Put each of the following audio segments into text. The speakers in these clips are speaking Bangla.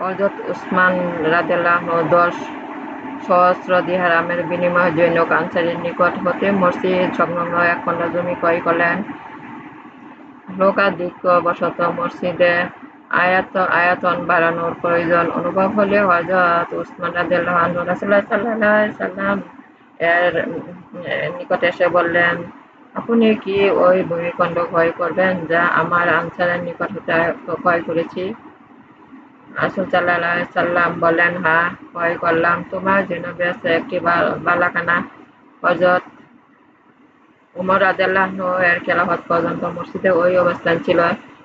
হযরত উসমান রাযিয়াল্লাহু দশ সহস্র দিরহামের বিনিময়ে জনৈক আনসারীর নিকট হতে মসজিদ সংলগ্ন এক খণ্ড জমি ক্রয় করলেন। লোকাধিক্যবশত মসজিদে আয়তন বাড়ানোর প্রয়োজন অনুভব হলে হযরত উসমান রাযিয়াল্লাহু রাসূলুল্লাহ সাল্লাল্লাহু আলাইহি ওয়াসাল্লাম এর নিকট এসে বললেন, আপনি কি ঐ ভূখণ্ড ক্রয় করবেন যা আমরা আনসারের নিকট হতে ক্রয় করেছি? রাসূল সাল্লাল্লাহু আলাইহি ওয়াসাল্লাম বললেন, হ্যাঁ, ক্রয় করলাম। তোমার জন্যে আছে একটি বালাখানা। হযরত উমর রাযিয়াল্লাহু এর খেলাফত পর্যন্ত মসজিদের ঐ অবস্থান ছিল।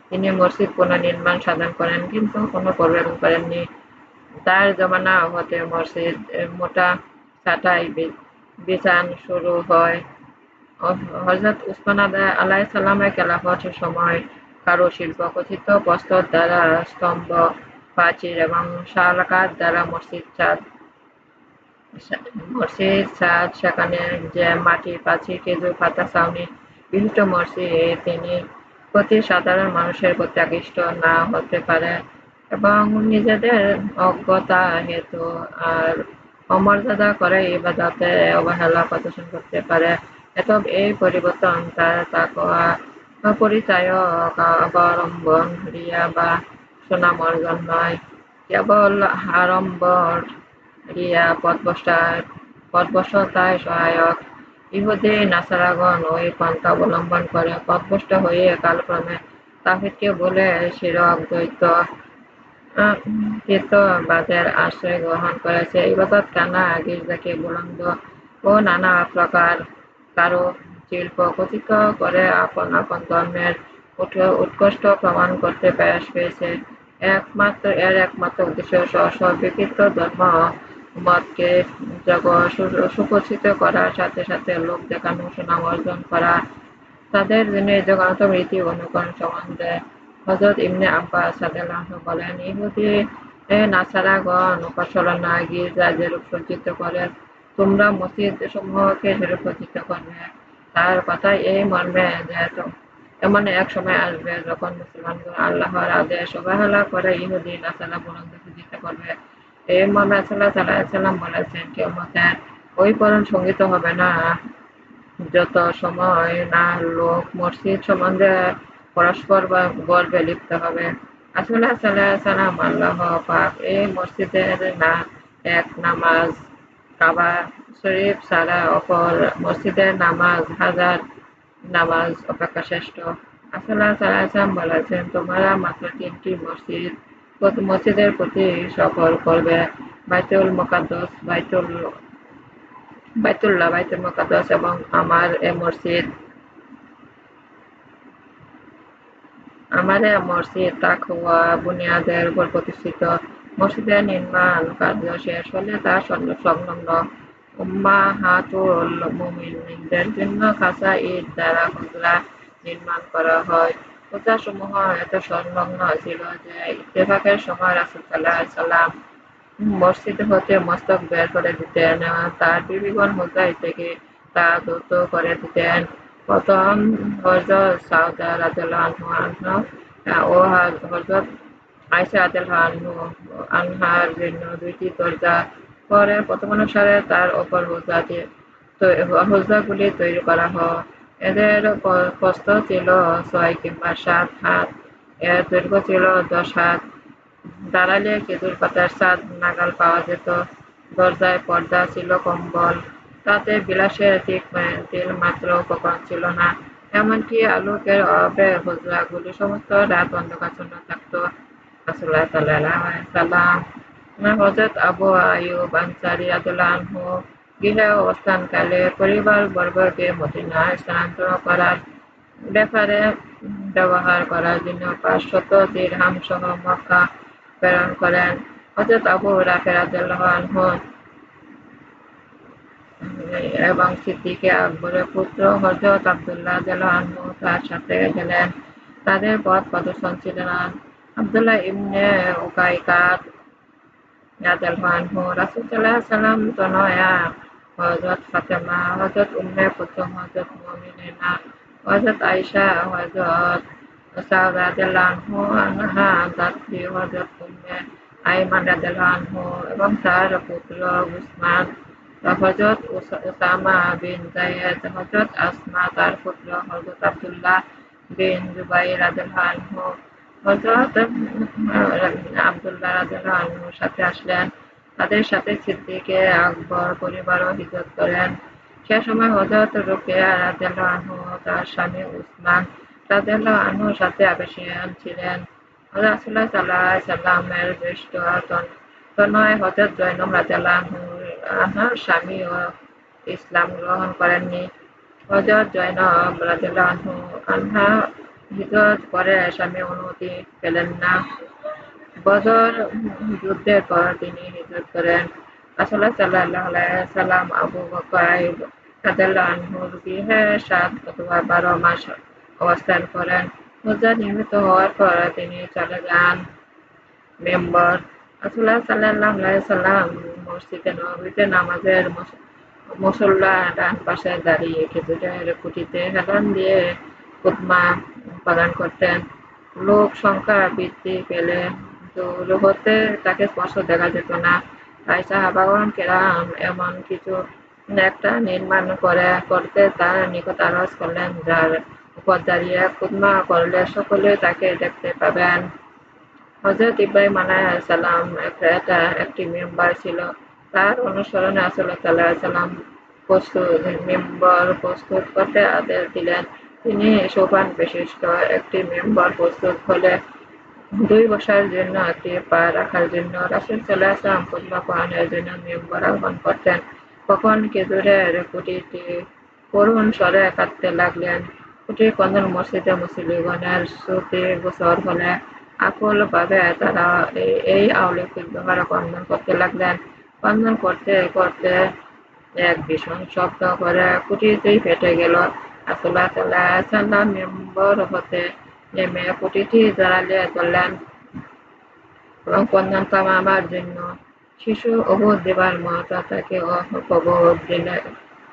তিনি মসজিদ পুনর্নির্মাণ সাধন করেন কিন্তু কোন পরিবর্তন করেননি। তার জমানা হতে মসজিদ মোটা ছাঁটাই বিছান শুরু হয়। হযরত উসমান আলাইহিসসালামের খেলাফতের সময় কারুশিল্প কথিত প্রস্তর দ্বারা স্তম্ভ, প্রাচীর এবং সালাকাত দ্বারা মসজিদ ছাদ, সেখানে যে মাটির প্রাচীর, খেজুর পাতার ছাউনি বিশিষ্ট মসজিদ তিনি প্রতি সাধারণ মানুষের প্রতি আকৃষ্ট না হতে পারে এবং নিজেদের অজ্ঞতা হেতু আর অমর্যাদা করে ইবাদতে অবহেলা প্রদর্শন করতে পারে। এত এই পরিবর্তন তার তাকওয়া পরিচায়ক অবলম্বন, রিয়া বা সুনাম অর্জন নয়, কেবল আড়ম্বর, রিয়া, পথভ্রষ্টতায় সহায়ক। ইহুদী নাসারাগণ ঐ পন্থা অবলম্বন করে পথভ্রষ্ট হয়ে কালক্রমে তাওহীদকে ভুলে শিরক, দ্বৈতবাদের আশ্রয় গ্রহণ করেছে, ইবাদতখানা, গির্জাকে বুলন্দ ও নানা প্রকার কারুশিল্প খচিত করে আপন আপন ধর্মের উৎকর্ষ প্রমাণ করতে প্রয়াস পেয়েছে। এর একমাত্র উদ্দেশ্য স্ব স্ব বিকৃত ধর্মমতকে সুপ্রতিষ্ঠিত করার সাথে সাথে লোক দেখানো, সুনাম অর্জন করা। তাদের দিনের জঘন্যতম রীতি অনুকরণ সম্বন্ধে হযরত ইমনে আব্বাস বলেন, ইহুদী নাসারাগণ উপাসনালয়, গির্জা যেরূপ সজ্জিত করে তোমরা মসজিদ সমূহকে সেরূপ সজ্জিত করবে। তার কথা এই মর্মে যে, এমন এক সময় আসবে যখন মুসলমানগণ আল্লাহর আদেশ অবহেলা করে ইহুদী নাসারা বুলন্দ সজ্জিত করবে। এই সাল্লাল্লাহু আলাইহি ওয়াসাল্লাম বলেছেন, কিয়ামতের ঐ পর্যন্ত সংঘটিত হবে না যত সময় না লোক মসজিদ সম্বন্ধে পরস্পর বা গর্বে লিপ্ত হবে। সাল্লাল্লাহু আলাইহি আল্লাহ পাক এই মসজিদের না এক নামাজ কাবা শরীফ সারা অপর মসজিদের নামাজ হাজার নামাজ অপেক্ষা শ্রেষ্ঠ। রাসূলুল্লাহ সাল্লাল্লাহু বলেছেন, তোমরা মাত্র তিনটি মসজিদ মসজিদের প্রতি সফর করবে, বাইতুল মুকাদ্দাস এবং আমার এ মসজিদ তাকওয়া বুনিয়াদের উপর প্রতিষ্ঠিত। মসজিদের নির্মাণ কার্য শেষ হলে তা সংলগ্ন উম্মাহাতুল জন্য খাসা ইট দ্বারা হুজরা নির্মাণ করা হয়। এত সংলগ্ন ছিল যে, ইত্তেফাকের সময় আলাইহি মসজিদ হতে মস্তক বের করে দিতেন তার বিবিগণ হুজরায় থেকে তা ধৌত করে দিতেন। প্রথম হযরত সাউদা আনহা ও হযরত আয়েশা রাযিয়াল্লাহু আনহার জন্য দুইটি দরজা, পরে প্রথানুসারে তার ওপর হুজরাগুলি তৈরি করা হয়। এদের প্রস্থ ছিল ছয় কিংবা সাত হাত, এর দৈর্ঘ্য ছিল দশ হাত। দাঁড়ালে খেজুর পাতার ছাদ নাগাল পাওয়া যেত। দরজায় পর্দা ছিল কম্বল। তাতে বিলাসের তিলমাত্র উপকরণ ছিল না। এমনকি আলোকের অভাবে হুজরাগুলি সমস্ত রাত অন্ধকারাচ্ছন্ন থাকত। আলাইহি ওয়াসাল্লাম হযরত আবু আইয়ুব আনসারী আনহুর গৃহে অবস্থানকালে পরিবারবর্গকে মদীনায় স্থানান্তর করার ব্যাপারে ব্যবহার করার জন্য পাঁচ শত দিরহাম সহ মক্কা প্রেরণ করেন। হযরত আবু রাফে রাযিয়াল্লাহু আনহু এবং সিদ্দীকে আকবরের পুত্র হযরত আব্দুল্লাহ আনহু তার সাথে গেলেন। তাদের পথ প্রদর্শক ছিলেন আব্দুল্লাহ ইবনে উকাইকাত রাযিয়াল্লাহু আনহু, রাসূল সাল্লাল্লাহু ওয়াসাল্লাম তনয়া হযরত ফাতেমা, হযরত উম্মে কুলসুম, হযরত মুমিনা, হযরত আয়েশা, হযরত সাউদা রাযিয়াল্লাহু আনহা ধাত্রী, হযরত উম্মে আইমান রাদিয়াল্লাহু এবং তার পুত্র উসমান হযরত উসামা বিন যায়েদ হযরত আসমা তার পুত্র হযরত আব্দুল্লাহ বিন জুবাইর রাদিয়াল্লাহু আব্দুল্লাহ রাদিয়াল্লাহুর সাথে আসলেন, তাদের সাথে সিদ্দিকে আকবর পরিবারও হিজরত করেন। সে সময় রাদিয়াল্লাহু তার স্বামী উসমান সাথে আবেশিয়ান ছিলেন। রাসূলুল্লাহ সাল্লাল্লাহু আলাইহি সাল্লামের জ্যেষ্ঠ তনয় আনহার স্বামীও ইসলাম গ্রহণ করেননি। হযরত জয়নব রাদিয়াল্লাহু আনহা হিজরত করে স্বামী অনুমতি পেলেন না। বদর যুদ্ধের পর তিনি হিজরত করেন। রাসূলুল্লাহ সাল্লাল্লাহু আলাইহি সাল্লাম আবু রাদিয়াল্লাহুর গৃহে সাত অথবা বারো মাস অবস্থান করেন। নির্মিত হওয়ার পর তিনি চলে যান মেম্বর। আলাইহি সাল্লাম মসজিদে নববীতে নামাজের মুসল্লা ডান পাশে দাঁড়িয়ে খেজুরের কুটিতে হেলান দিয়ে খুতমা প্রদান করতেন। লোক সংখ্যা বৃদ্ধি পেলে দূর হতে তাকে স্পষ্ট দেখা যেত না। তাই সাহাবাগণ, কেরাম এমন কিছু একটা নির্মাণ করে, করতে তার নিকট আরজ করলেন, যার উপর দাঁড়িয়ে খুদমা করলে সকলে তাকে দেখতে পাবেন। হজরত ইব্রাহিম সালাম এটা একটি মেম্বার ছিল। তার অনুসরণে আসলে সাল্লাম প্রস্তুত, মেম্বার প্রস্তুত করতে আদেশ দিলেন। তিনি সোপান বিশিষ্ট একটি মেম্বার প্রস্তুত হলে দুই বসার জন্য একটি পা রাখার জন্য রাসুল সাল্লাহাম খুদমা কোরআনের জন্য মেম্বার আহ্বান করতেন। কখন কেজুরের কুটিটি করুণ স্বরে কাঁদতে লাগলেন। কুটির কন্দন মসজিদে মুসলিগণের শ্রুতি গোসর হলে আকুল ভাবে তারা এই আউলিক ব্যবহার কন্দন করতে লাগলেন। কন্দন করতে করতে এক ভীষণ শব্দ করে কুটিতেই ফেটে গেল। আসল্লাহ সাল্লাম মেম্বর হতে নেমে কুটিটি দাঁড়ালে ধরলেন এবং কন্দন কামাবার জন্য শিশু অবধ দেবার মাতা তাকে কবর দিলে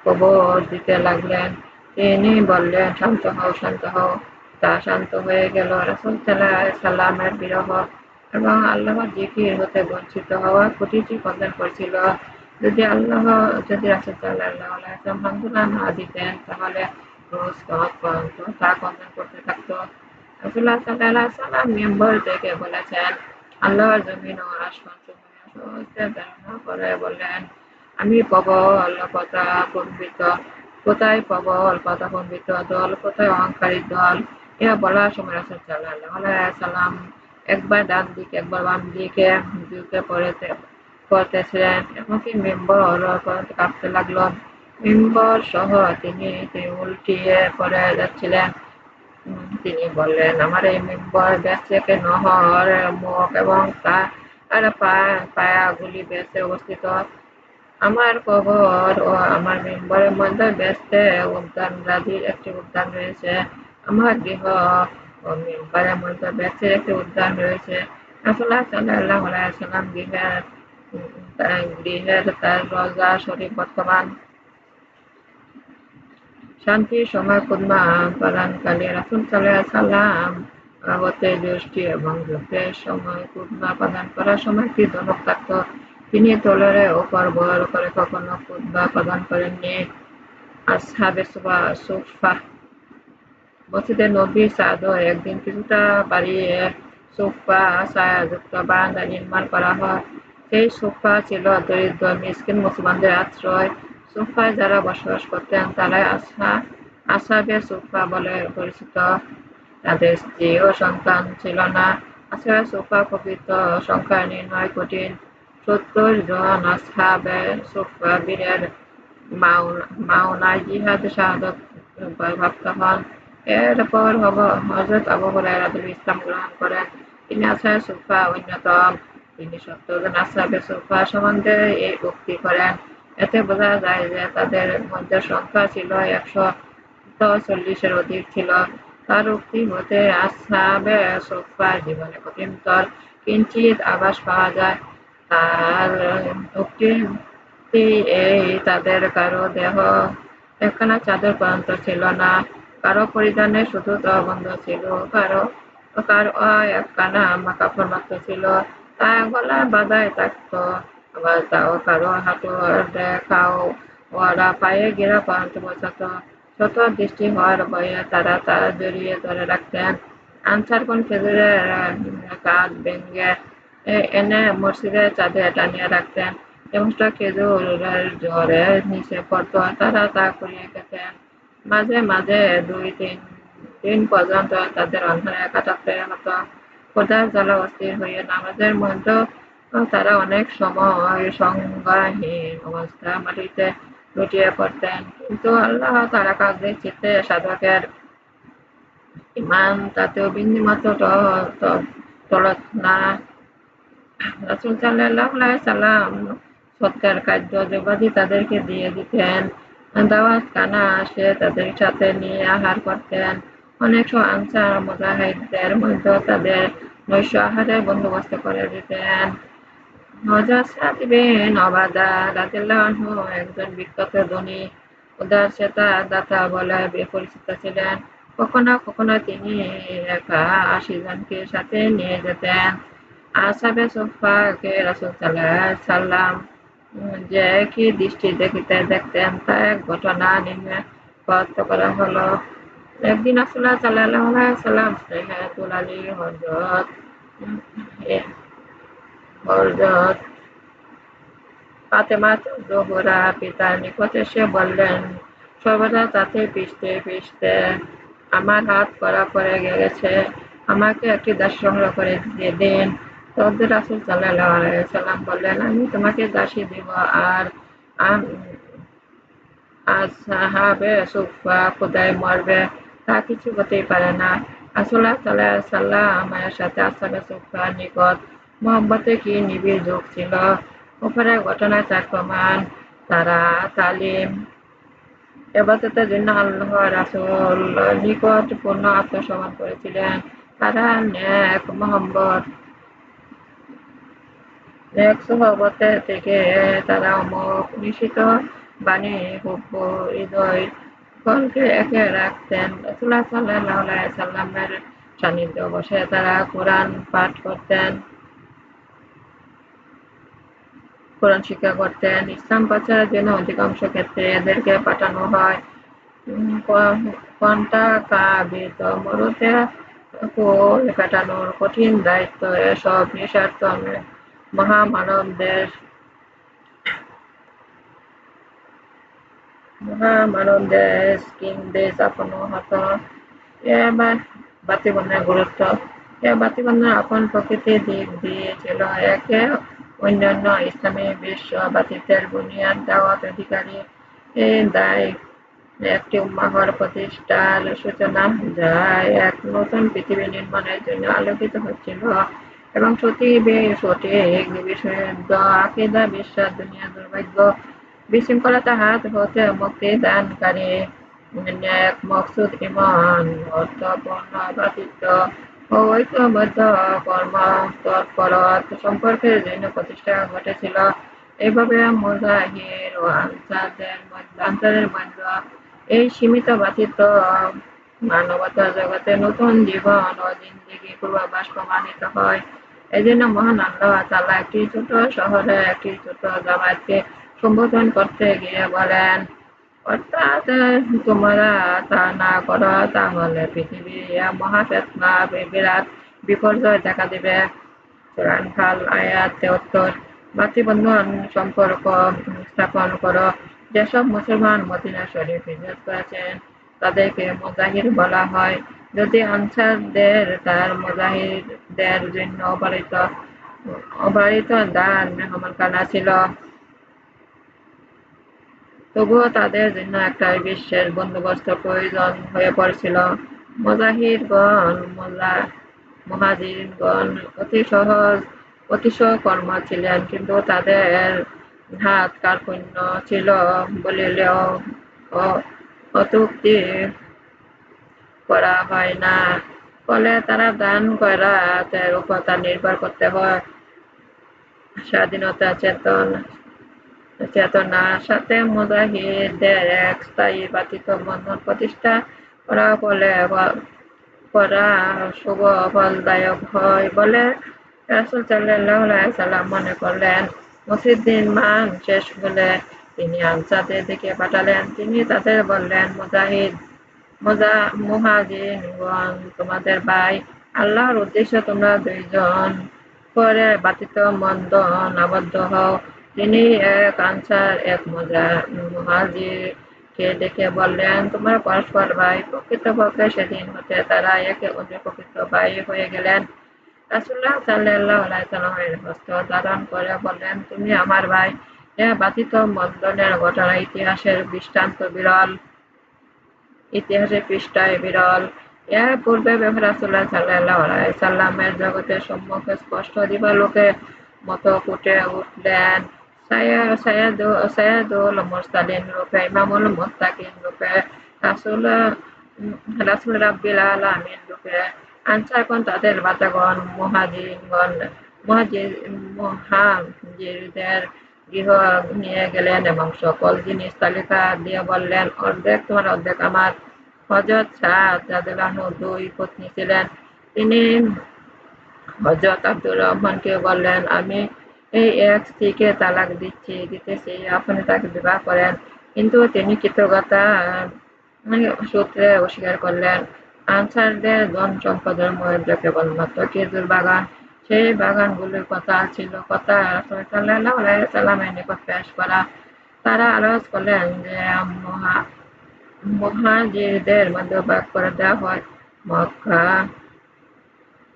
কবর দিতে লাগলেন। তিনি বললেন শান্ত হও শান্ত হও। তা শান্ত হয়ে গেল রাসুল সাল্লামের বিরহ এবং আল্লাহর জিকির হতে বঞ্চিত হওয়া প্রতিটি কন্দন করছিল যদি আল্লাহ, যদি রাসুল সাল্লাহ হামদুল্লাহ না দিতেন তাহলে কন্দন করতে থাকতো সাল্লাহ সাল্লাম বলেছেন আল্লাহর জমিন ও আসমান করে বললেন আমি প্রবল কথা কম্বিত কোথায় প্রবল কথা কম্বিত দল কোথায় অহংকারী দল ইহা বলার সময় রাসুল সাল্লাম একবার ডান দিকে একবার বাম দিকে ঝুঁকে পড়েতে করতেছিলেন এমনকি মেম্বর কাঁপতে লাগল মেম্বর সহ তিনি উল্টিয়ে পড়ে যাচ্ছিলেন। তিনি বললেন, আমার এই মেম্বর বেঁচে কেন? মুখ এবং তার পায়াগুলি বেঁচে অবস্থিত। আমার কবর ও আমার মেম্বরের মধ্যে বেঁচতে উদ্যান রাজির একটি উদ্যান রয়েছে। আমার গৃহ ও মেম্বারের মধ্যে বেঁচে একটি উদ্যান রয়েছে। রাসুল্লাহ সাল্লাহ সাল্লাম গৃহের গৃহের তার রজা শরীফ বর্তমান শান্তির সময় কুদমা পালনকালে রাসুল সাল্লাহ সাল্লাম হতে জ্যৈষ্ঠী এবং যুদ্ধের সময় কুদমা প্রদান করার সময় কি ধনক থাকত। তিনি তলরে ওপর বল করে কখনো কুদবা প্রদান করেননি। আসহাবে মসজিদে নবী সাদও একদিন কিছুটা বাড়িয়ে সোফা ছায়াযুক্ত বারান্দা নির্মাণ করা হয়। সেই সোফা ছিল দরিদ্র, মিসকিন, মুসলমানদের আশ্রয়। সোফায় যারা বসবাস করতেন, তারাই আসা আসাবে সোফা বলে পরিচিত। তাদের স্ত্রী ও সন্তান ছিল না। আসলে সোফা পবিত্র সংখ্যা নির্ণয় কঠিন। সত্তর জন আসহাবে সোফা বীরের মাওনা জিহাদ, শাহাদত প্রাপ্ত হন। এরপর হজরত আবু হুরায়রা ইসলাম গ্রহণ করেন। তিনি আসায় সুফা অন্যতম। তিনি সত্তর জন আসাবে সুফা সম্বন্ধে এই উক্তি করেন। এতে বোঝা যায় যে তাদের মধ্যে সংখ্যা ছিল একশো চল্লিশের অধিক ছিল। তার উক্তি হতে আসাবে সুফা জীবনে কঠিনতর কিঞ্চিত আভাস পাওয়া যায়। তার উক্তি এই, তাদের কারও দেহ একখানা চাদর পর্যন্ত ছিল না। কারও পরিধানে শুধু বন্ধ ছিল, কারও কারও একখানা কাপড় মাত্র ছিল। তা গলায় বাধায় থাকতো। হাঁটু দেখাও ওরা পায়ে গেরা পর্যন্ত পৌঁছাতো ছোট দৃষ্টি হওয়ার ভয়ে তারা তারা জড়িয়ে ধরে রাখতেন আনসার কোন খেজুরের কাজ ভেঙে এনে মসজিদের চাঁদে টানিয়ে রাখতেন সমস্ত খেজুরের জ্বরে নিচে পড়তো তারা তা করিয়ে খেতেন মাঝে মাঝে দুই তিন দিন পর্যন্ত তাদের অন্ধকারে কাটাতে হতো খোদার জ্বালা অস্থির হয়ে নামাজের মধ্যেও তারা অনেক সময় সংজ্ঞাহীন অবস্থা, মাটিতে লুটিয়ে পড়তেন। কিন্তু আল্লাহ তারা কাজে চিত্তে সাধকের ইমান তাতেও বিন্দুমাত্র তলত না। রাসুল সাল্লাহ সাল্লাম সৎকার কার্য যোগাদি তাদেরকে দিয়ে দিতেন। দাওয়াত কানা আসে তাদের সাথে নিয়ে আহার করতেন। অনেক আনসার, মুজাহিদদের মধ্যে তাদের নৈশ আহারের বন্দোবস্ত করে দিতেন। একজন বিখ্যাত ধনী দাতা বলে পরিচিত ছিলেন। কখনো কখনো তিনি একা আশি জনকে সাথে নিয়ে যেতেন। আসাবে সোফাকে রাসুল সাল্লাম যে কি দৃষ্টি দেখিতে দেখতেন তা এক ঘটনা নিম্নে করা হলো। একদিন আসল্লাহ সাল্লাহ সাল্লাম আলী হজরত হজরত ফাতেমা জোহরা পিতার নিকট এসে বললেন, সর্বদা তাতে পিষতে পিষতে আমার হাত করা পড়ে গেছে। আমাকে একটি দাস সংগ্রহ করে দিয়ে দিন। রাসুল সাল্লাম বললেন, আমি তোমাকে দাসী দিব আর আজ সাহাবে সুফা খোদায় মরবে। তা কিছু হতেই পারে না। আসল্লাহ সাল্লাহ আমার সাথে আসাবে সুফা নিকট মোহাম্মতে কি নিবিড় যোগ ছিল? উপরে ঘটনা চার প্রমাণ, তারা তালিম। এবাদতের জন্য আল্লাহ রাসুল নিকট পূর্ণ আত্মসমান করেছিলেন। তারা ন্যাক মোহাম্মদ এক সহবতের থেকে তারা অমুক নিশ্চিত বাণী, হুব্ব, হৃদয় ফলকে একে রাখতেন। রসুল্লাহ সাল্লাহ সাল্লামের সান্নিধ্য বসে তারা কোরআন পাঠ করতেন। কোরআন শিক্ষা করতেন ইসলাম প্রচারের জন্য অধিকাংশ ক্ষেত্রে এদেরকে পাঠানো হয়। কন্টা মরুতে কাটানোর কঠিন দায়িত্ব, এসব নিঃস্বার্থ এবার গুরুত্ব। এ বাতিবন্ধের আপন প্রকৃতির দিক দিয়ে ছিল একে অন্যান্য ইসলামী বিশ্ব বাতিতের বুনিয়াদ দাওয়াত অধিকারী দায় একটি উম্মাহর প্রতিষ্ঠার সূচনা যা এক নতুন পৃথিবী নির্মাণের জন্য আলোকিত হচ্ছিল এবং সঠিক সঠিক আকিদা, বিশ্বাস, দুনিয়া দুর্ভাগ্য বিশৃঙ্খলতা হাত হতে মুক্তি দানকারী এক মকসুদ ইমান, অর্থপূর্ণ ব্যতীত ও ঐক্যবদ্ধ কর্ম তৎপরত সম্পর্কের জন্য প্রতিষ্ঠা ঘটেছিল। এইভাবে মুজাহির ও আনসারের মধ্যে এই সীমিত ব্যতীত মানবতা জগতে নতুন জীবন ও জিন্দিগি পূর্বাভাস প্রমাণিত হয়। এই জন্য মহান আল্লাহ তালা একটি ছোট শহরে একটি ছোট জামাতকে সম্বোধন করতে গিয়ে বলেন অর্থাৎ তোমরা তা না করো, তাহলে পৃথিবী মহাফেতনা বিরাট বিপর্যয় দেখা দিবে। কোরআন আয়াত তেহত্তর মাতৃবন্ধন সম্পর্ক স্থাপন করো। যেসব মুসলমান মদিনা শরীফ হিজরত করেছেন, তাদেরকে মুজাহির বলা হয়। যদি আনসারদের, তার মুজাহিরদের জন্য অবারিত অবারিত দান মেহমানখানা ছিল তবুও তাদের জন্য একটা বিশ্বের বন্দোবস্ত প্রয়োজন হয়ে পড়েছিল। মুজাহিরগণ মোল্লা, মহাজিরগণ অতি সহজ, অতি কর্ম ছিলেন, কিন্তু তাদের হাত কার্পণ্য ছিল বলিলেও অতুক্তি করা হয় না। ফলে তারা দান করা তার উপর তার নির্ভর করতে হয়। স্বাধীনতা চেতন চেতনার সাথে মুজাহিদের এক স্থায়ী বাতিত বন্ধন প্রতিষ্ঠা করা বলে করা শুভ ফলদায়ক হয় বলে রাসূল সাল্লাম মনে করলেন। মসজিদ নির্মাণ শেষ হলে তিনি আনসারদের দিকে পাঠালেন। তিনি তাদের বললেন, মুজাহিদ মুহাজিরগণ, তোমাদের ভাই আল্লাহর উদ্দেশ্যে তোমরা দুইজন করে বাতিত মন্দ আবদ্ধ হও। তিনি এক আনসার, এক মুহাজিরকে দেখে বললেন, তোমরা পরস্পর ভাই প্রকৃতপক্ষে সেদিন হতে তারা একে অন্যের প্রকৃত ভাই হয়ে গেলেন। রাসুল্লাহ হস্ত ধারণ করে বললেন, তুমি আমার ভাই। মন্দনের ঘটনা ইতিহাসের দৃষ্টান্ত বিরল। ইতিহাসের পৃষ্ঠায় বিরল। এর পূর্বে রাসুল্লাহ সাল্লাহ জগতের সম্মুখে স্পষ্ট দিবালোকের মতো ফুটে উঠলেন। সায়াদুল মুরসালিন রূপে ইমামুল মুস্তাকিন রূপে রাসুল রাসুল রাব্বিল আলামিন রূপে আনসারগণ তাদের বাতাগণ মুহাজিরগণ মুহাজিরদের গৃহ নিয়ে গেলেন এবং সকল জিনিস তালিকা দিয়ে বললেন অর্ধেক তোমার অর্ধেক আমার হজরত শাহ দুই পত্নী ছিলেন তিনি হজরত আব্দুর রহমানকে বললেন আমি এই এক স্ত্রীকে তালাক দিচ্ছি দিতেছি আপনি তাকে বিবাহ করেন। কিন্তু তিনি কৃতজ্ঞতা সূত্রে অস্বীকার করলেন। আনসারদের ধন সম্পদের মধ্যে কেবলমাত্র। খেজুর বাগান সেই বাগানগুলির কথা ছিল, কথা সাল্লামের নিকট পেশ করা। তারা আলোচ করলেন যে মহাজিরদের মধ্যে ভাগ করে দেওয়া হয়। মক্কা,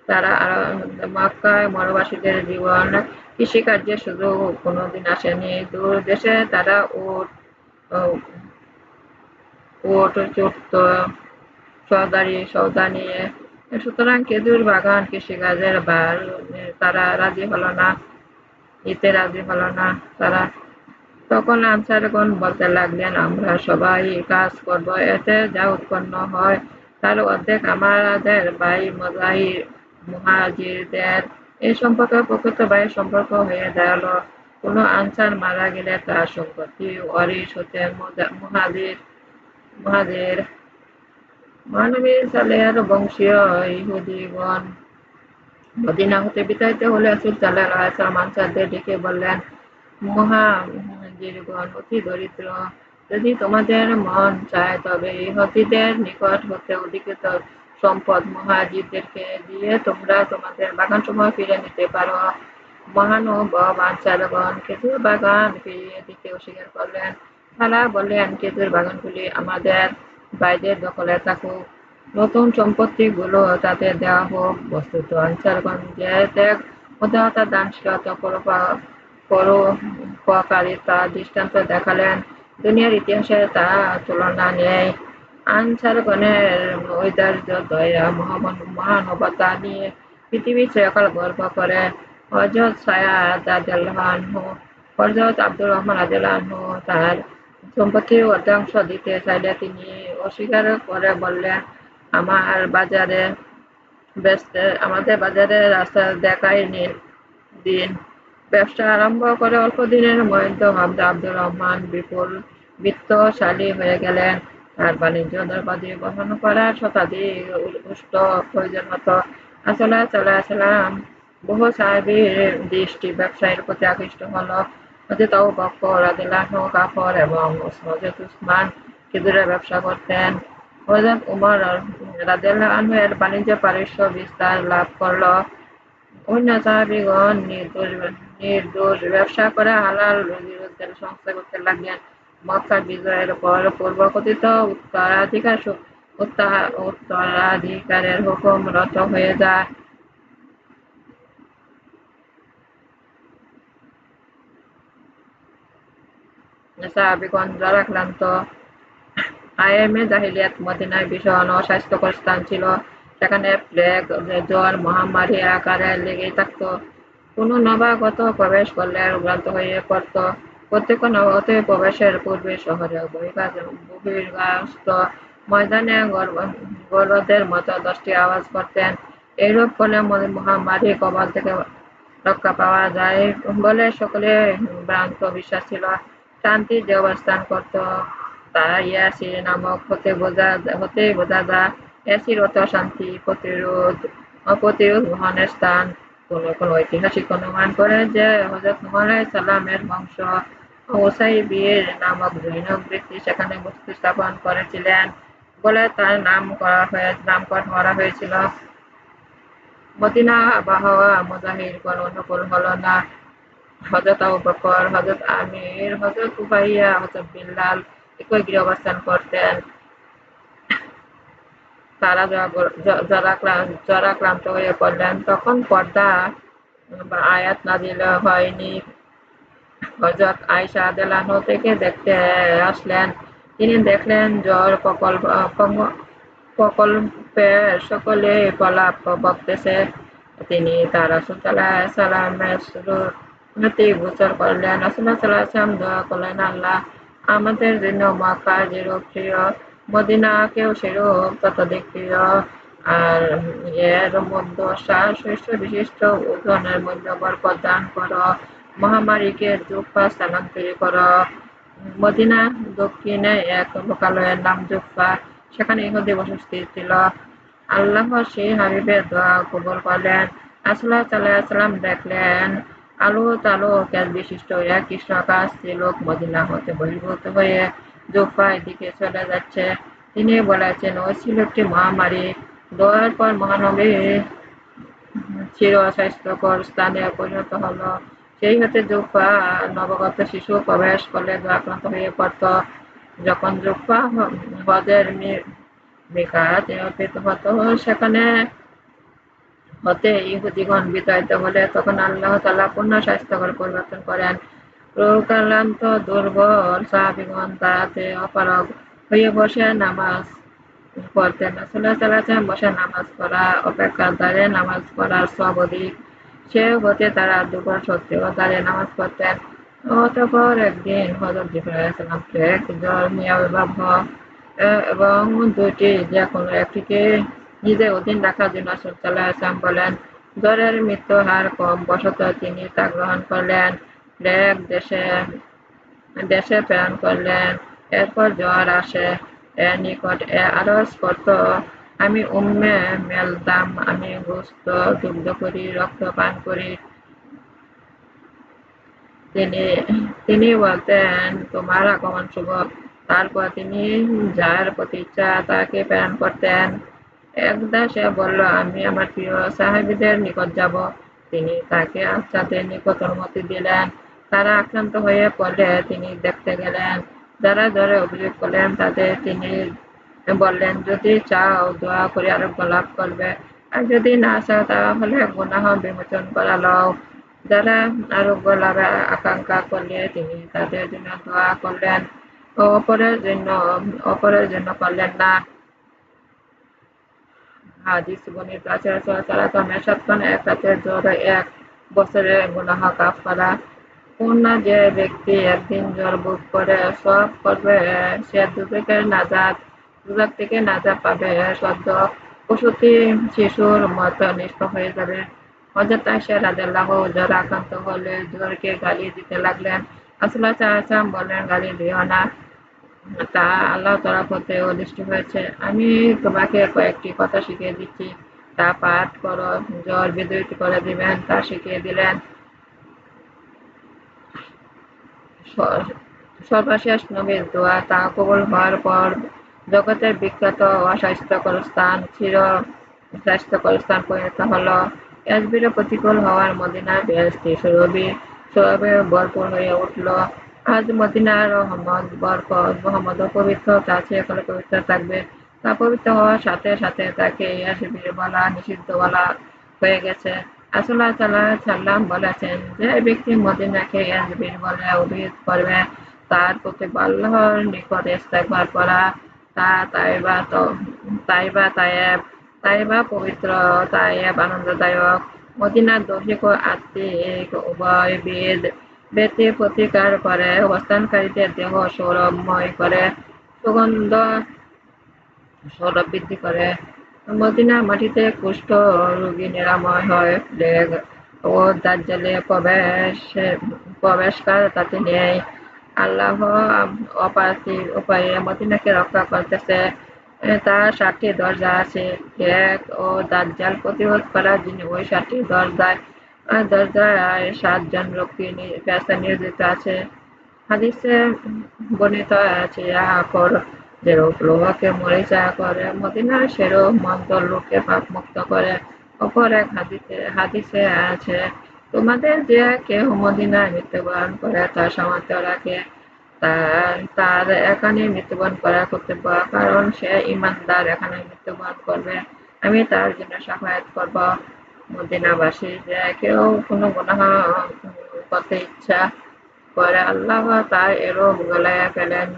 তারা আরও মক্কায় মরবাসীদের জীবন কৃষিকার্যে শুধু কোনোদিন আসেনি। দূর দেশে তারা উট উট চুক্ত সৌদারি সৌদা নিয়ে, সুতরাং খেজুর বাগান কৃষিকাজের বার। তারা রাজি হলো না ইতে রাজি হলো না তারা। তখন আনসারগণ বলতে লাগলেন, আমরা সবাই কাজ করব, এতে যা উৎপন্ন হয় তার অর্ধেক আমাদের, ভাই মজাহির মুহাজিরদের এই সম্পর্কে প্রকৃত ভাইয়ের সম্পর্ক হয়ে দাঁড়াল। কোনো আনসার মারা গেলে তার সম্পত্তি অরিস হতে মুহাজির মুহাজির মহানবী সালেহার বংশীয় ইহুদিগণ মদিনা হতে বিতাড়িত হলে আসিল সাল্লাহ আলাইসালাম আনসারদের ডেকে বললেন মুহাজিরগণ অতি দরিদ্র। যদি তোমাদের মন চায় তবে ইহুদিদের নিকট হতে অধিকৃত সম্পদ মহাজিদদেরকে দিয়ে তোমরা তোমাদের বাগান সময় ফিরে নিতে পারো। মহানব আনসারগণ খেজুর বাগান ফিরিয়ে দিতে অস্বীকার করলেন। তারা বললেন, খেজুর বাগানগুলি আমাদের বাইরের দখলে থাকুক। নতুন সম্পত্তি গুলো তাতে দেওয়া হোক। বস্তুত আনসারগণ যে ত্যাগ, উদারতা, দানশীলতা পরোপকারিতা দৃষ্টান্ত দেখালেন। দুনিয়ার ইতিহাসে তা তুলনা নেই। আনসারগণের দয়া মহানবতা নিয়ে পৃথিবী চিরকাল গর্ব করে। হজরত সায়াদ আদালহানহু হজরত আব্দুর রহমান আদালহানহু তার সম্পত্তির অর্ধাংশ দিতে চাইলে তিনি অস্বীকার করে বললেন, আমার বাজারে ব্যস্ত, আমাদের বাজারে রাস্তা দেখাই দিন। ব্যবসা আরম্ভ করে অল্প দিনের মধ্যে আব্দুর রহমান বিপুল বিত্তশালী হয়ে গেলেন। তার বাণিজ্য দরবাদি বহন করার শতাধিক উষ্ট প্রয়োজন হতো আসলে বহু সাহেবের দৃষ্টি ব্যবসায়ীর প্রতি আকৃষ্ট হলো। হজরত আবু বকর রাদিল্লাহু কাফর এবং হজরত উসমান ব্যবসা করতেন হজরত উমর এর বাণিজ্য পারস্য বিস্তার লাভ করল। অন্য সাহাবিগণ নির্দোষ ব্যবসা করে হালাল রুজি রোজগার সংস্থা করতে লাগলেন। মক্কা বিজয়ের পর পূর্বকথিত উত্তরাধিকার উত্তরাধিকারের হুকুম রত হয়ে যায়। জাহিলিয়াত, মদিনায় ভীষণ অস্বাস্থ্যকর স্থান ছিল। সেখানে প্লেগ জ্বর মহামারী আকারে লেগেই থাকত। কোনো নবাগত প্রবেশ করলে রোগান্ত হয়ে পড়ত। প্রত্যেক নবাগত প্রবেশের পূর্বে শহরে বহির্গাস্ত ময়দানে গরদের মতো দশটি আওয়াজ করতেন। এইরূপ করলে মহামারী কবল থেকে রক্ষা পাওয়া যায় বলে সকলে ভ্রান্ত বিশ্বাস ছিল। শান্তি যে অবস্থান করত, তা ইয়াসি নামক হতে বোঝা, হতেই বোঝা যায়। অ্যাসির অত শান্তি, প্রতিরোধ অপ্রতিরোধ গ্রহণের স্থান। কোন কোন ঐতিহাসিক অনুমান করে যে হজরত নুহ সালামের বংশ ওসাইবির নামক জৈনক ব্যক্তি সেখানে স্থাপন করেছিলেন বলে তার নাম করা হয়ে, নামকরণ করা হয়েছিল। মদিনা আবহাওয়া কোন অনুকূল হলো না। হজরত হজরত আমির হজরত উবাইয়া হজরত বিল্লাল একই গৃহ অবস্থান করতেন। তারা জরাক্রান্ত হয়ে পড়লেন, তখন পর্দা আয়াত নাজিল হয়নি। হজরত আয়সা আদেলানো থেকে দেখতে আসলেন। তিনি দেখলেন জ্বর প্রকল্প প্রকল্পে সকলে প্রলাপ বকতেছে। তিনি তার সালামের উন্নতি গোচর করলেন রসুল্লাহ দোয়া করলেন, আল্লাহ, আমাদের জন্য মক্কা যেরূপ প্রিয়, মদিনাকেও সেরূপ ততোধিক প্রিয়, আর এর মধ্যে শ্রেষ্ঠ বিশিষ্ট ওজনের মূল্যবর প্রদান করো। মহামারীকে জুফা স্থানান্তরিত করো, মদিনা দক্ষিণে এক লোকালয়ের নাম জুফা সেখানে ইহুদি বসতি ছিল। আল্লাহ সেই হাবিবের দোয়া কবুল করলেন। আসল্লাহ সাল্লাম দেখলেন আলো তালো ক্যাশ বিশিষ্ট এক কৃষ্ণাকাশ লোক মদিনা হতে বহির্ভূত হয়ে জোফায় দিকে চলে যাচ্ছে। তিনি বলেছেন, ওই ছিল একটি মহামারী। দোয়ার পর মহানবী চির স্বাস্থ্যকর স্থানে পরিণত হলো। সেই হতে জোফা, নবগত শিশু প্রবেশ করলে আক্রান্ত হয়ে পড়ত, যখন জোফা হজের বিকাশ হতো, সেখানে হতে ইহুদিগণ বিতাড়িত হলে তখন আল্লাহ তালা পূর্ণ স্বাস্থ্যকর পরিবর্তন করেন। রোগাক্রান্ত দুর্বল সাহাবিগণ তাতে অপারগ হয়ে বসে নামাজ পড়তেন। রাসুল্লাহ সাল্লাম বসে নামাজ পড়া অপেক্ষা দাঁড়িয়ে নামাজ পড়ার সব অধিক সে হতে তারা দাঁড়িয়ে নামাজ পড়তেন অতপর একদিন এক এবং দুইটি যে কোনো একটিকে নিজের অধীন রাখার জন্য সাল্লাহাম বলেন, জ্বরের মৃত্যু হার কম, বসত তিনি তা গ্রহণ করলেন প্লেগ দেশে দেশে প্রেরণ করলেন, এরপর জ্বর আসে নিকট আরজ করত আমি উম্মে মেলদাম, আমি গোস্ত দুগ্ধ করি রক্ত পান করি। তিনি তিনি বলতেন, তোমার আগমন শুভ। তারপর তিনি যার প্রতি ইচ্ছা তাকে প্রেরণ করতেন। একদা সে বলল, আমি আমার প্রিয় সাহেবীদের নিকট যাব। তিনি তাকে আচ্ছাদের নিকট অনুমতি দিলেন। তারা আক্রান্ত হয়ে পড়লে তিনি দেখতে গেলেন। যারা জ্বরে অভিযোগ করলেন, তাদের তিনি বললেন, যদি চাও দোয়া করে আরোগ্য লাভ করবে, আর যদি না চাও তাহলে গুনাহ বিমোচন করা লও। যারা আরোগ্য লাভের আকাঙ্ক্ষা করলে তিনি তাদের জন্য দোয়া করলেন। অপরের জন্য অপরের জন্য করলেন না। আছে রাসূলুল্লাহ সাল্লাল্লাহু এক রাতের জ্বরে এক বছরের গুনাহ কাফারা পূর্ণ যে ব্যক্তি একদিন জ্বর ভোগ করে সব করবে, সে দুদকের নাজাত দুদক থেকে নাজাত পাবে। সদ্য প্রসূতি শিশুর মতো নিষ্ঠ হয়ে যাবে। হজরত আয়সা রাজাল্লাহ জ্বর আক্রান্ত হলে জ্বরকে গালি দিতে লাগলেন। আসলে চাহাম বললেন, গালি দিও না। তা আল্লাহ তরফ হতে অদৃষ্ট হয়েছে। আমি তোমাকে কয়েকটি কথা শিখিয়ে দিচ্ছি। তা পাঠ করো। জ্বর বিদ্যুৎ করে দিবেন, তা শিখিয়ে দিলেন। সর্বশেষ নবীর দোয়া তা কবুল হওয়ার পর জগতের বিখ্যাত অস্বাস্থ্যকর স্থান, চির স্বাস্থ্যকর স্থান পরিণত হলো। এসবির প্রতিকূল হওয়ার মদিনার বেহস্তি সৌরভী সৌরভে ভরপুর হয়ে উঠল। আজ মদিনার রহমত বরকত মোহাম্মদ পবিত্র তা চিরকালে পবিত্র থাকবে। তা পবিত্র হওয়ার সাথে সাথে তাকে ইয়াসিবির বলা নিষিদ্ধ বলা হয়ে গেছে। আসল্লাহ সাল্লাম বলেছেন যে ব্যক্তি মদিনাকে ইয়াসবির বলে অভিহিত করবে, তার প্রতি আল্লাহর নিকট ইস্তেগফার করা তাইবা পবিত্র আনন্দদায়ক। মদিনার আত্মিক উভয় বেদ বেতে প্রতিকার করে, অবস্থানকারীদের দেহ সৌরভময় করে, সুগন্ধ সৌরভ বৃদ্ধি করে। মদিনা মাটিতে কুষ্ঠ রোগী নিরাময় হয় ও দাজ্জালে প্রবেশ, প্রবেশকার তাতে নেই। আল্লাহ উপায়ে মদিনাকে রক্ষা করতেছে। তার ষাটটি দরজা আছে। এক ও দাজ্জাল প্রতিরোধ করার জন্য ওই ষাটটি দরজায় দরজায় সাতজন লোককে ফেরেশতা নিয়োজিত আছে। হাদিসে বর্ণিত আছে ইয়াকর যেরূপ লোহাকে মরিচা করে, মদিনার সেরূপ মন্দ লোককে পাপ মুক্ত করে। অপর এক হাদিসে হাদিসে আছে তোমাদের যে কেউ মদিনায় মৃত্যুবরণ করে, তার রাখে, তার এখানে মৃত্যুবরণ করা কর্তব্য, কারণ সে ইমানদার, এখানে মৃত্যুবরণ করবে। আমি তার জন্য সাফায়াত করব। মদিনাবাসী, যে কেউ কোনো গুনাহ করতে ইচ্ছা করে, আল্লাহ তার এরূপ গলাইয়া ফেলেন,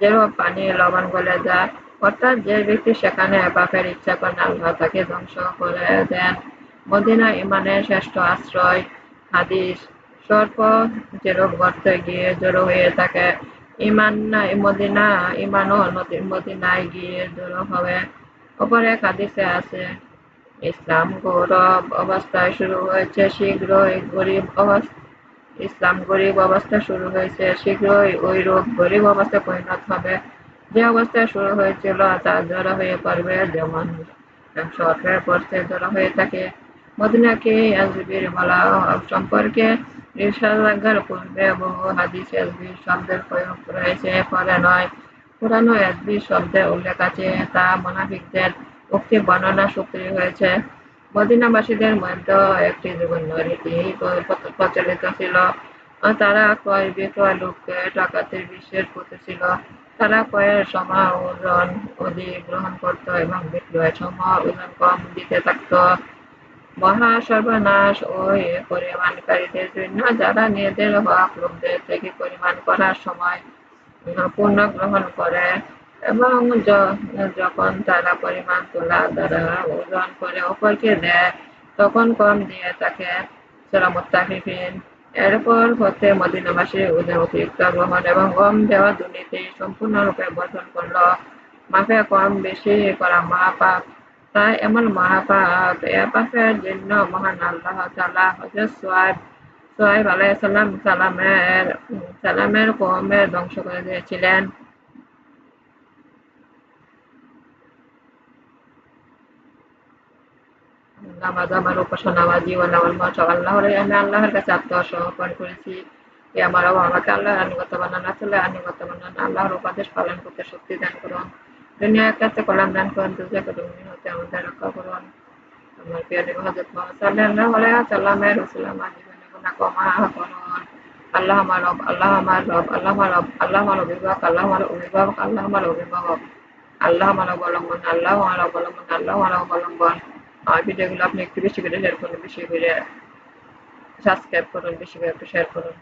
যেরূপ পানি লবণ গলে যায়। অর্থাৎ যে ব্যক্তি সেখানে পাপের ইচ্ছা করেন আল্লাহ তাকে ধ্বংস করে দেন। মদিনা ইমানের শ্রেষ্ঠ আশ্রয়, হাদিস, সর্প যেরূপ গর্তে গিয়ে জড়ো হয়ে থাকে, ইমান মদিনা, ইমানও মদিনায় গিয়ে জড়ো হবে। অপর এক হাদিসে আছে, ইসলাম গৌরব অবস্থায় শুরু হয়েছে শীঘ্রই গরিব অবস্থা ইসলাম গরিব অবস্থা শুরু হয়েছে শীঘ্রই ওই রূপ গরিব অবস্থায় পরিণত হবে। যে অবস্থায় শুরু হয়েছিল তা জড়ো হয়ে পড়বে, যেমন শর্টের পড়তে জড়ো হয়ে থাকে। মদিনাকে আজবির বলা সম্পর্কে নিষেধাজ্ঞার পূর্বে বহু হাদিস শব্দের প্রয়োগ রয়েছে পরে নয়। পুরানো এসবি শব্দের উল্লেখ আছে, তা মোনাফিকদের উক্তি বর্ণনা সূত্রে হয়েছে। মদিনাবাসীদের মধ্যে একটি জঘন্য রীতি প্রচলিত ছিল। তারা ক্রয় বিক্রয় লোককে ডাকাতের বিশ্বের প্রতি ছিল। তারা ক্রয়ের সময় ওজন অধিক গ্রহণ করত এবং বিক্রয়ের সময় ওজন কম দিতে থাকত। মহা সর্বনাশ ওই পরিমাণকারীদের জন্য যারা নিজেদের হক লোকদের থেকে পরিমাণ করার সময় পূর্ণ গ্রহণ করে এবং যখন তারা পরিমাণ তোলা দ্বারা ওজন করে অপরকে দেয়, তখন কম দিয়ে তাকে সেরামুত্তাফিফিন এরপর হতে মদিনাবাসী ওজন অতিরিক্ত গ্রহণ এবং গম দেওয়া দুর্নীতি সম্পূর্ণরূপে বর্জন করল। মাফে কম বেশি করা মহাপাপ তাই এমন মহাপাপ এ পাপের জন্য মহান আল্লাহ তালা হজরত সোয়াব সোয়াইব আলাইসাল্লাম সালামের সালামের কমের ধ্বংস করে দিয়েছিলেন নামাজ আমার উপাসনা জীবন আমার মত আল্লাহর আমি আল্লাহর কাছে আত্মসমর্পণ করেছি আমার আমাকে আল্লাহর বানান আসলে বানান আল্লাহর উপদেশ পালন করতে শক্তি দান করুন কলাম দান হতে আমাদের রক্ষা করুন আমার প্রিয় করুন। আল্লাহ আমার রব, আল্লাহ আমার রব, আল্লাহ আমার রব, আল্লাহ আমার অভিভাবক, আল্লাহ আমার অভিভাবক, আল্লাহ আমার অভিভাবক। আল্লাহ আমার অবলম্বন, আল্লাহ আমার অবলম্বন, আল্লাহ আমার অবলম্বন। আমার ভিডিওগুলো আপনি একটু বেশি করে শেয়ার করুন, বেশি করে সাবস্ক্রাইব করুন, বেশি করে শেয়ার করুন।